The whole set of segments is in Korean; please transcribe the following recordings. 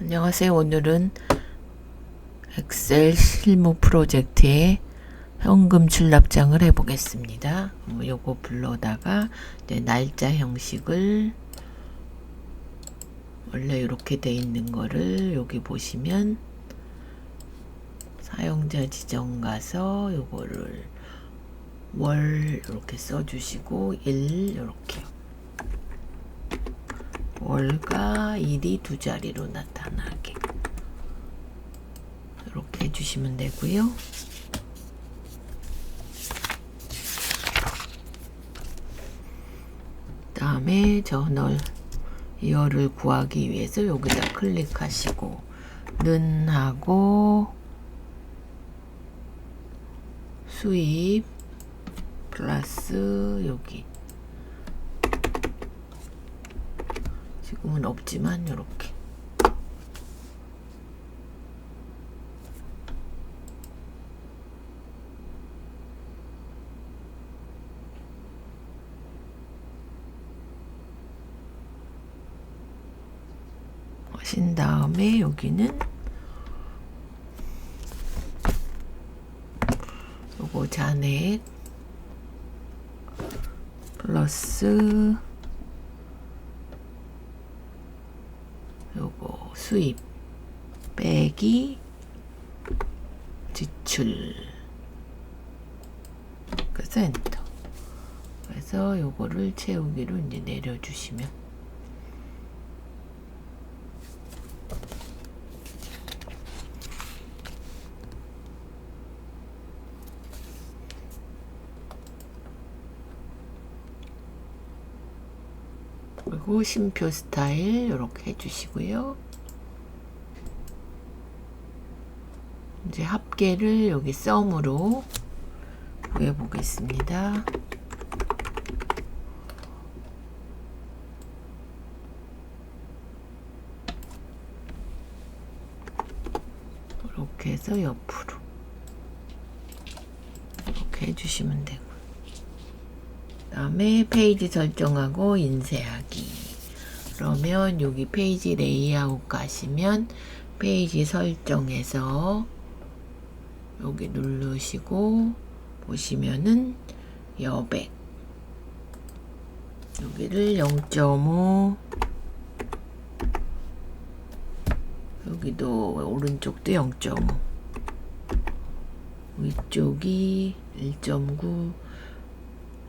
안녕하세요. 오늘은 엑셀 실무 프로젝트의 현금 출납장을 해보겠습니다. 뭐 요거 불러다가 날짜 형식을 원래 이렇게 돼 있는 거를 여기 보시면 사용자 지정 가서 요거를 월 이렇게 써주시고 일 이렇게요. 월과 일이 두 자리로 나타나게 이렇게 해주시면 되고요. 다음에 저널 이어를 구하기 위해서 여기다 클릭하시고 는 하고 수입 플러스 여기 지금은 없지만 이렇게. 하신 다음에 여기는 요거 잔액 플러스 요거 수입 빼기 지출. 그래서 엔터. 그래서 요거를 채우기로 이제 내려주시면. 그리고 심표 스타일 이렇게 해주시고요. 합계를 여기 썸으로 구해보겠습니다. 이렇게 해서 옆으로 이렇게 해주시면 되고 다음에 페이지 설정하고 인쇄하기 그러면 여기 페이지 레이아웃 가시면 페이지 설정에서 여기 누르시고 보시면은 여백. 여기를 0.5 여기도 오른쪽도 0.5 위쪽이 1.9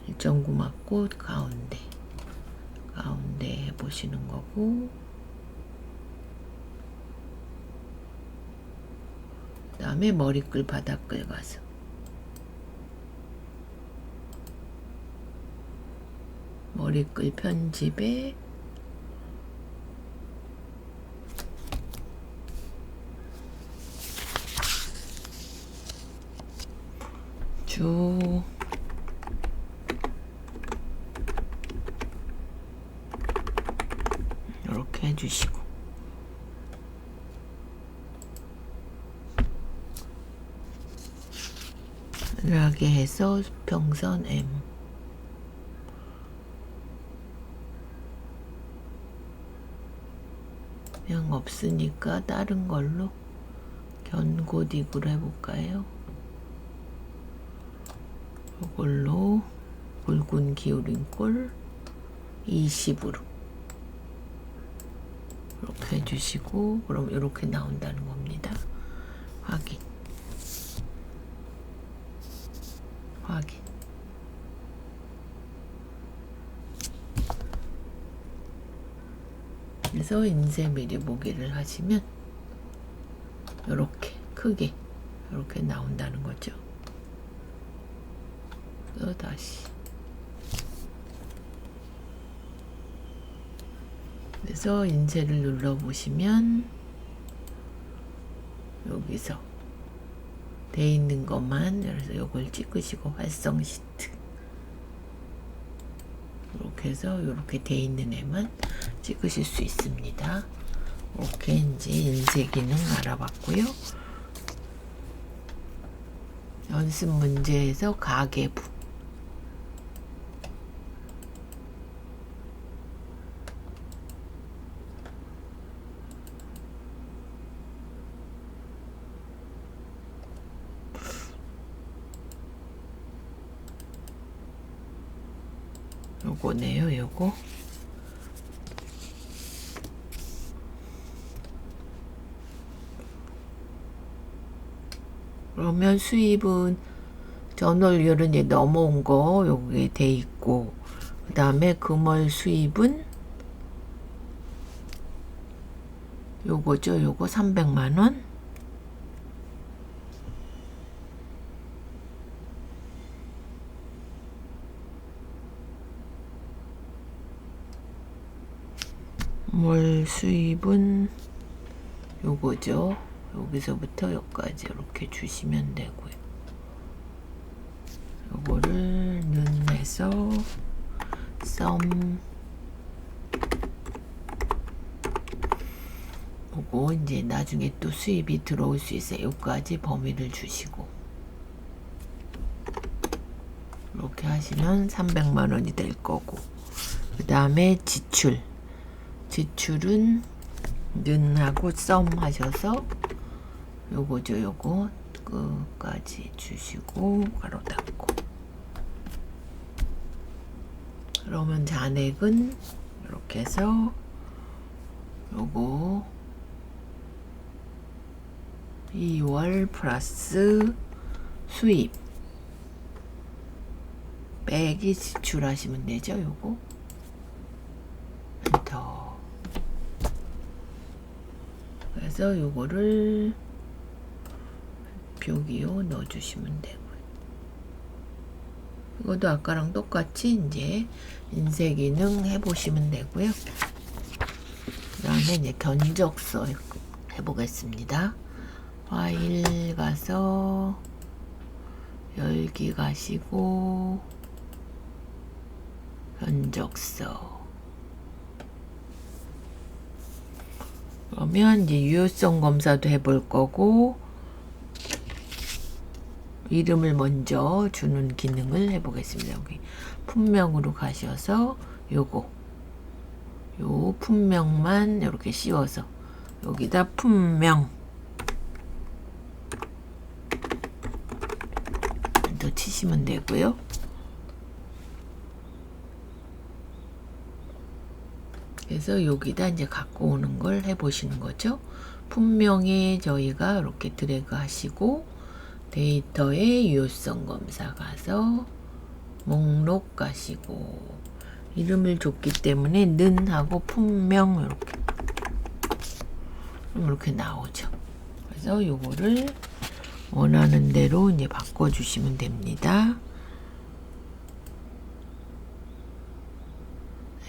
1.9 맞고 가운데. 가운데 해보시는 거고 그 다음에 머리끌 바닥끌 가서. 머리끌 편집에 주 이렇게 해주시고 이렇게 해서 평선 M 그냥 없으니까 다른 걸로 견고딕으로 해볼까요? 이걸로 굵은 기울인 꼴 20으로 이렇게 해주시고 그럼 이렇게 나온다는 겁니다. 확인 그래서 인쇄 미리 보기를 하시면 이렇게 크게 이렇게 나온다는 거죠. 또 다시 그래서 인쇄를 눌러 보시면 여기서 돼 있는 것만 그래서 이걸 찍으시고 활성 시트 이렇게 해서 이렇게 돼 있는 애만 찍으실 수 있습니다. 오케인지 인쇄 기능 알아봤고요. 연습 문제에서 가계부 요거네요 요거 그러면 수입은 전월율은 이제 넘어온 거 여기에 돼 있고 그 다음에 금월 수입은 요거죠. 요거 300만원. 월 수입은 요거죠 여기서부터 여기까지 이렇게 주시면 되고요. 요거를 눈에서 썸. 보고 이제 나중에 또 수입이 들어올 수 있어요. 여기까지 범위를 주시고. 이렇게 하시면 300만 원이 될 거고. 그 다음에 지출. 지출은 는하고 썸 하셔서 요거죠 요거 끝까지 주시고 가로 닫고. 그러면 잔액은 이렇게 해서 요거 2월 플러스 수입. 빼기 지출하시면 되죠 요거? 엔터 그래서 요거를 벽이요 넣어주시면 되고요. 이것도 아까랑 똑같이 이제 인쇄 기능 해보시면 되고요. 그 다음에 이제 견적서 해보겠습니다. 파일 가서 열기 가시고 견적서 그러면 이제 유효성 검사도 해볼 거고 이름을 먼저 주는 기능을 해보겠습니다. 여기 품명으로 가셔서 요거 요 품명만 이렇게 씌워서 여기다 품명 더 치시면 되고요. 그래서 여기다 이제 갖고 오는 걸 해보시는 거죠. 분명히 저희가 이렇게 드래그 하시고 데이터의 유효성 검사 가서 목록 가시고 이름을 줬기 때문에 는 하고 품명 이렇게 이렇게 나오죠. 그래서 요거를 원하는 대로 이제 바꿔 주시면 됩니다.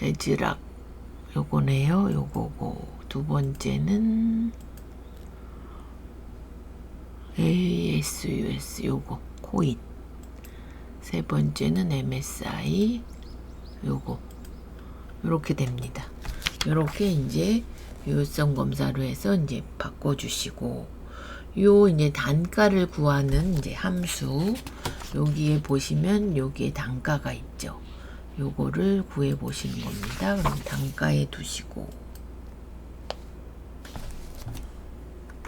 에즈락 요거네요. 요거고 두 번째는 ASUS 요거 코인 세 번째는 MSI 요거 요렇게 됩니다. 요렇게 이제 유효성 검사로 해서 이제 바꿔 주시고 요 이제 단가를 구하는 이제 함수 여기에 보시면 여기에 단가가 있죠. 요거를 구해 보시는 겁니다. 그럼 단가에 두시고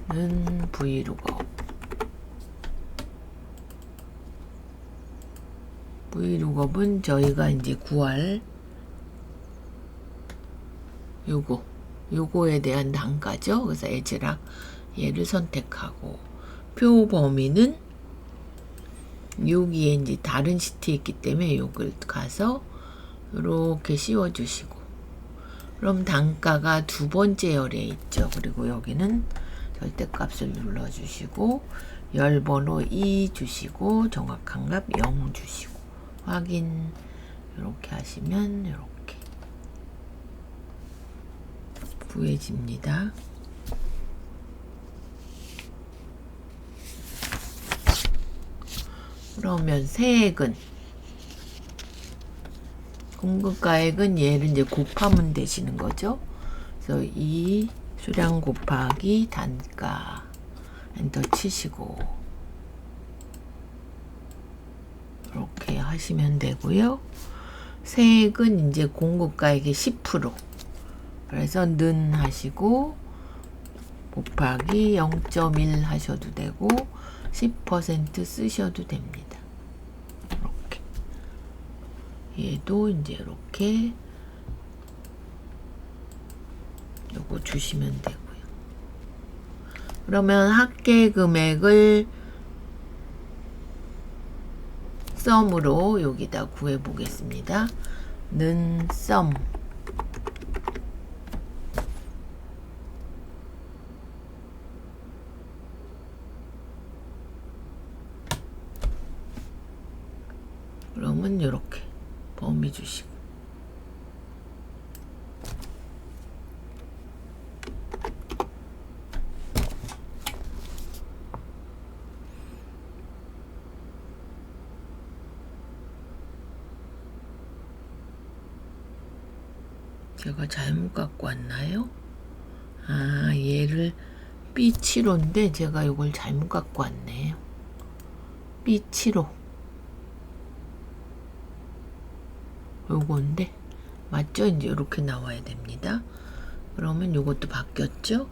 는 브이로그 브이로그은 저희가 이제 구할 요거 요거에 대한 단가죠. 그래서 에즈락 얘를 선택하고 표 범위는 여기에 이제 다른 시트에 있기 때문에 요걸 가서 이렇게 씌워 주시고 그럼 단가가 두 번째 열에 있죠. 그리고 여기는 절대값을 눌러 주시고 열 번호 2 주시고 정확한 값 0 주시고 확인 이렇게 하시면 이렇게 구해집니다. 그러면 세액은 공급가액은 얘를 이제 곱하면 되시는 거죠. 그래서 이 수량 곱하기 단가 엔터 치시고 이렇게 하시면 되고요. 세액은 이제 공급가액의 10% 그래서 는 하시고 곱하기 0.1 하셔도 되고 10% 쓰셔도 됩니다. 이렇게. 얘도 이제 이렇게 요거 주시면 되고요. 그러면 합계 금액을 썸으로 여기다 구해 보겠습니다. 는 썸. 그러면 이렇게 범위 주시고 제가 잘못 갖고 왔나요? 아 얘를 B7호인데 제가 이걸 잘못 갖고 왔네요. B7호 요건데 맞죠? 이제 이렇게 나와야 됩니다. 그러면 요것도 바뀌었죠?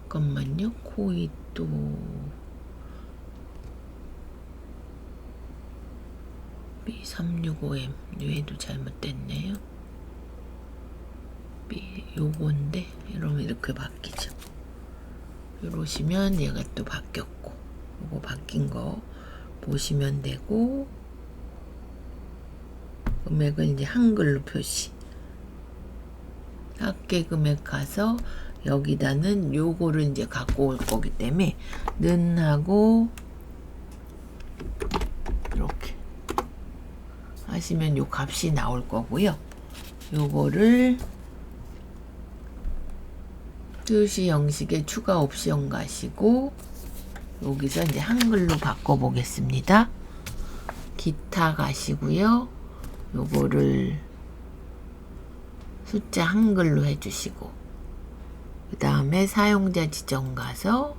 잠깐만요. 코이 또 B365M 얘도 잘못됐네요. B 요건데 이러면 이렇게 바뀌죠. 이러시면 얘가 또 바뀌었고 요거 바뀐 거 보시면 되고 금액은 이제 한글로 표시. 합계 금액 가서 여기다는 요거를 이제 갖고 올 거기 때문에 는 하고 이렇게 하시면 요 값이 나올 거고요. 요거를 표시 형식의 추가 옵션 가시고 여기서 이제 한글로 바꿔 보겠습니다. 기타 가시고요. 요거를 숫자 한글로 해주시고 그 다음에 사용자 지정 가서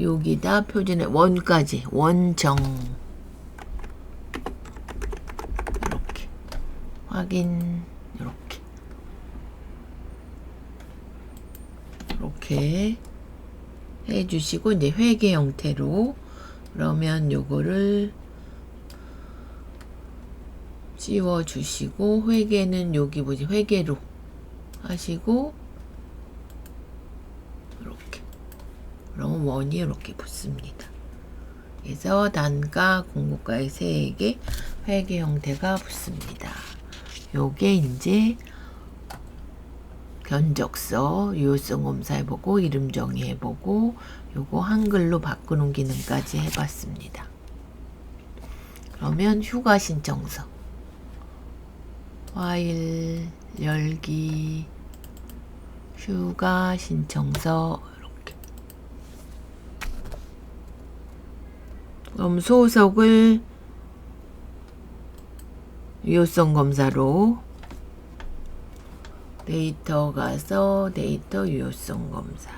여기다 표준의 원까지 원정 이렇게 확인 이렇게 이렇게 해주시고 이제 회계 형태로 그러면 요거를 씌워 주시고 회계는 여기 뭐지 회계로 하시고 이렇게 그러면 원이 이렇게 붙습니다. 그래서 단가 공고가의 세액에 회계 형태가 붙습니다. 요게 이제 견적서 유효성 검사해보고 이름 정의해보고 요거 한글로 바꾸는 기능까지 해봤습니다. 그러면 휴가 신청서 파일 열기 휴가 신청서 이렇게 그럼 소속을 유효성 검사로 데이터 가서 데이터 유효성 검사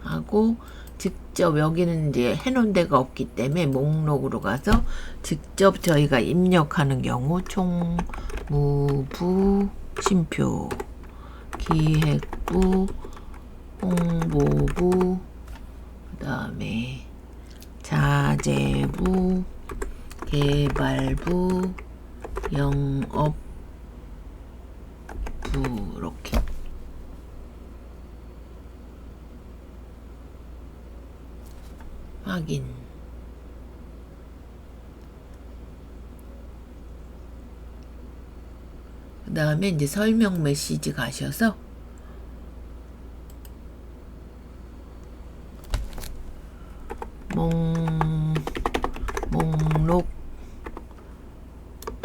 하고 직접 여기는 이제 해놓은 데가 없기 때문에 목록으로 가서 직접 저희가 입력하는 경우 총무부 심표 기획부 홍보부 그 다음에 자재부 개발부 영업부 이렇게 확인. 그 다음에 이제 설명 메시지 가셔서 목, 목록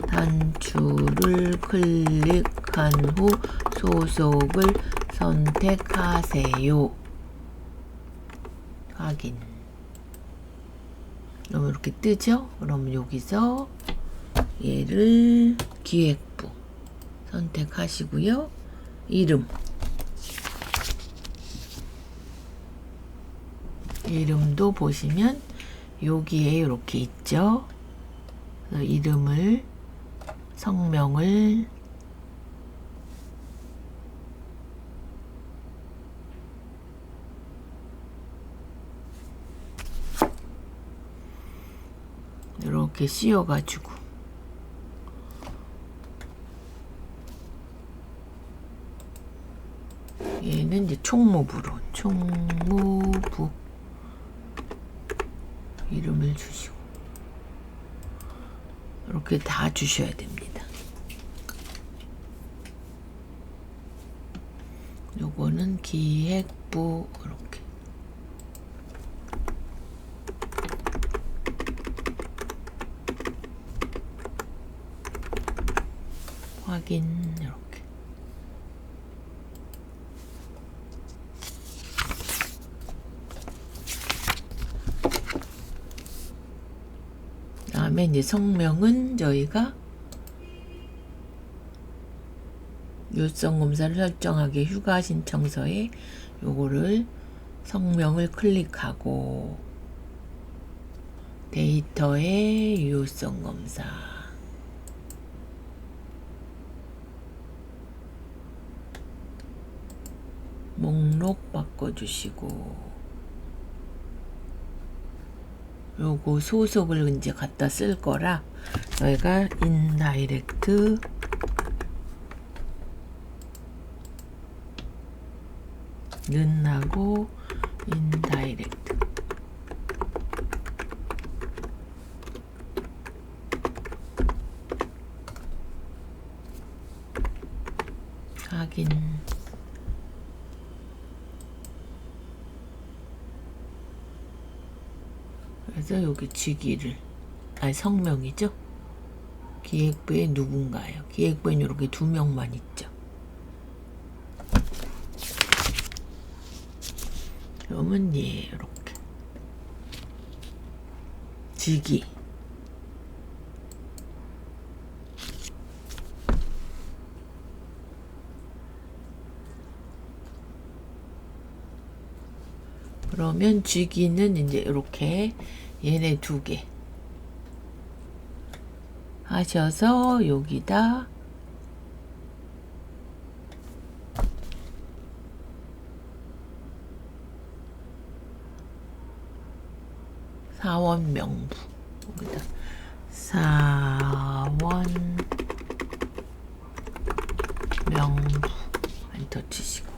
단추를 클릭한 후 소속을 선택하세요. 확인. 그러면 이렇게 뜨죠? 그러면 여기서 얘를 기획부 선택하시고요. 이름 이름도 보시면 여기에 이렇게 있죠. 이름을 성명을 이렇게 씌워가지고 얘는 이제 총무부로 총무부 이름을 주시고. 이렇게 다 주셔야 됩니다. 요거는 기획부 이렇게 확인 이렇게 다음에 이제 성명은 저희가 요청 검사를 설정하기 휴가 신청서에 요거를 성명을 클릭하고 데이터의 유효성 검사. 목록 바꿔주시고 요거 소속을 이제 갖다 쓸 거라 저희가 인다이렉트 는하고 인다이렉트. 확인 그래서 여기 직위를. 아니 성명이죠? 기획부에 누군가요? 기획부엔 이렇게 두 명만 있죠. 그러면 얘 이렇게. 직위. 그러면 직위는 이제 이렇게 얘네 두 개. 하셔서 여기다 사원 명부. 여기다 사원 명부. 엔터 치시고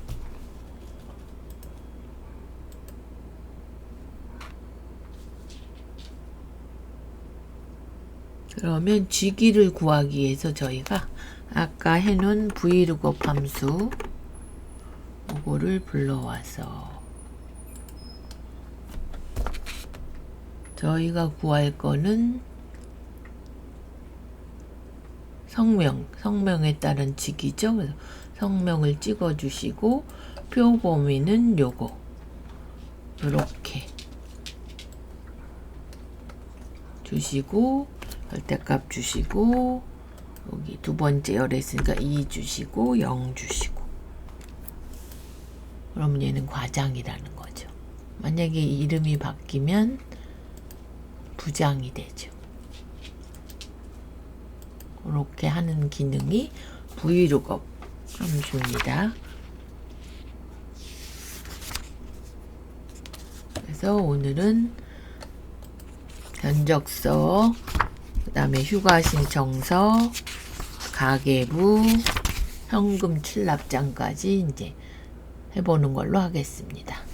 그러면 쥐기를 구하기 위해서 저희가 아까 해놓은 브이로그 함수 이거를 불러와서 저희가 구할 거는 성명, 성명에 따른 직이죠. 그래서 성명을 찍어 주시고 표 범위는 요거 이렇게 주시고 절대값 주시고 여기 두 번째 열에 있으니까 2 주시고 0 주시고 그러면 얘는 과장이라는 거죠. 만약에 이름이 바뀌면 부장이 되죠. 그렇게 하는 기능이 브이로그 함수입니다. 그래서 오늘은 견적서, 그 다음에 휴가 신청서, 가계부, 현금 출납장까지 이제 해보는 걸로 하겠습니다.